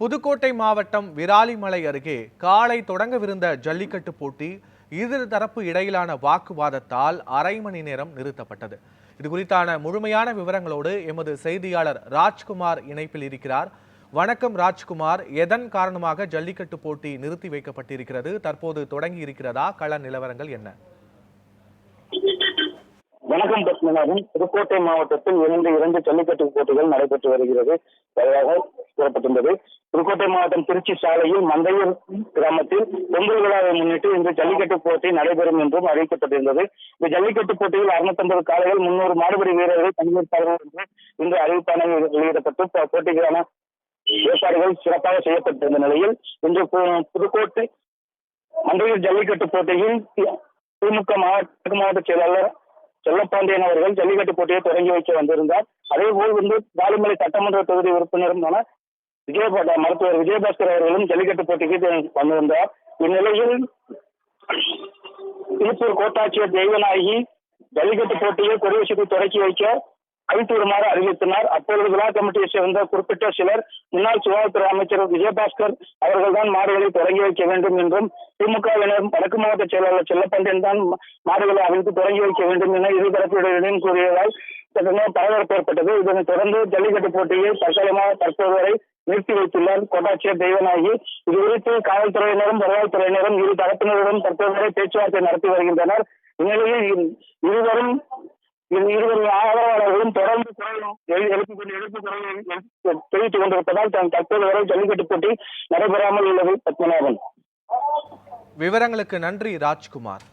புதுக்கோட்டை மாவட்டம் விராலிமலை அருகே காலை தொடங்கவிருந்த ஜல்லிக்கட்டு போட்டி இரு தரப்பு இடையிலான வாக்குவாதத்தால் அரை மணி நேரம் நிறுத்தப்பட்டது. இது குறித்தான முழுமையான விவரங்களோடு எமது செய்தியாளர் ராஜ்குமார் இணைப்பில் இருக்கிறார். வணக்கம் ராஜ்குமார். எதன் காரணமாக ஜல்லிக்கட்டு போட்டி நிறுத்தி வைக்கப்பட்டிருக்கிறது? தற்போது தொடங்கி இருக்கிறதா? கள நிலவரங்கள் என்ன? வணக்கம் பத்மநாதன் புதுக்கோட்டை மாவட்டத்தில் இரண்டு இரண்டு ஜல்லிக்கட்டு போட்டிகள் நடைபெற்று வருகிறது. வருவதாக கூறப்பட்டுள்ளது. புதுக்கோட்டை மாவட்டம் திருச்சி சாலையில் மந்தையூர் கிராமத்தில் பொங்கல் விழாவை முன்னிட்டு இன்று ஜல்லிக்கட்டு போட்டி நடைபெறும் என்றும் அறிவிக்கப்பட்டிருந்தது. இந்த ஜல்லிக்கட்டு போட்டியில் அறுநூத்தம்பது காலைகள் முன்னூறு மாடுபடி வீரர்கள் பங்கேற்பார்கள் என்று இன்று அறிவிப்பான வெளியிடப்பட்டு போட்டிக்கான ஏற்பாடுகள் சிறப்பாக செய்யப்பட்டிருந்த நிலையில் இன்று புதுக்கோட்டை மந்தையூர் ஜல்லிக்கட்டு போட்டியில் திமுக மாவட்ட மாவட்ட செயலாளர் செல்லப்பாண்டியன் அவர்கள் ஜல்லிக்கட்டு போட்டியை தொடங்கி வைக்க வந்திருந்தார். அதே போல் வந்து வாலிமலை சட்டமன்ற தொகுதி உறுப்பினருமான விஜயபாட மருத்துவர் விஜயபாஸ்கர் அவர்களும் ஜல்லிக்கட்டு போட்டிக்கு வந்திருந்தார். இந்நிலையில் திருப்பூர் கோட்டாட்சியர் தெய்வநாயகி ஜல்லிக்கட்டு போட்டியை கொடிவசத்தை தொடக்கி வைக்க அழித்து வருமாறு அறிவித்தனர். அப்பொழுது விழா கமிட்டியை சேர்ந்த குறிப்பிட்ட சிலர் முன்னாள் சுகாதாரத்துறை அமைச்சர் விஜயபாஸ்கர் அவர்கள்தான் மாடுகளை தொடங்கி வைக்க வேண்டும் என்றும் திமுகவினர் வடக்கு மாவட்ட செயலாளர் செல்லப்பண்டியன் தான் மாடுகளை அமைத்து தொடங்கி வைக்க வேண்டும் என இருதரப்பினரிடம் கூறியதால் சட்டமே பரபரப்பு ஏற்பட்டது. இதனைத் தொடர்ந்து ஜல்லிக்கட்டு போட்டியை தற்காலிகமாக தற்போது வரை நிறுத்தி வைத்துள்ளார் கோட்டாட்சியர் தெய்வநாயகி. இது குறித்து காவல்துறையினரும் வருவாய்த்துறையினரும் இரு தரப்பினருடன் தற்போது வரை பேச்சுவார்த்தை நடத்தி வருகின்றனர். இந்நிலையில் இருவரும் இது இருவரும் ஆதரவாளர்களும் தொடர்ந்து குறையும் எழுப்பு கொண்டு எழுப்பு குறையும் தெரிவித்துக் கொண்டிருப்பதால் தான் தற்போது வரை ஜல்லிக்கட்டு போட்டி நடைபெறாமல் உள்ளது பத்மநாபன். விவரங்களுக்கு நன்றி ராஜ்குமார்.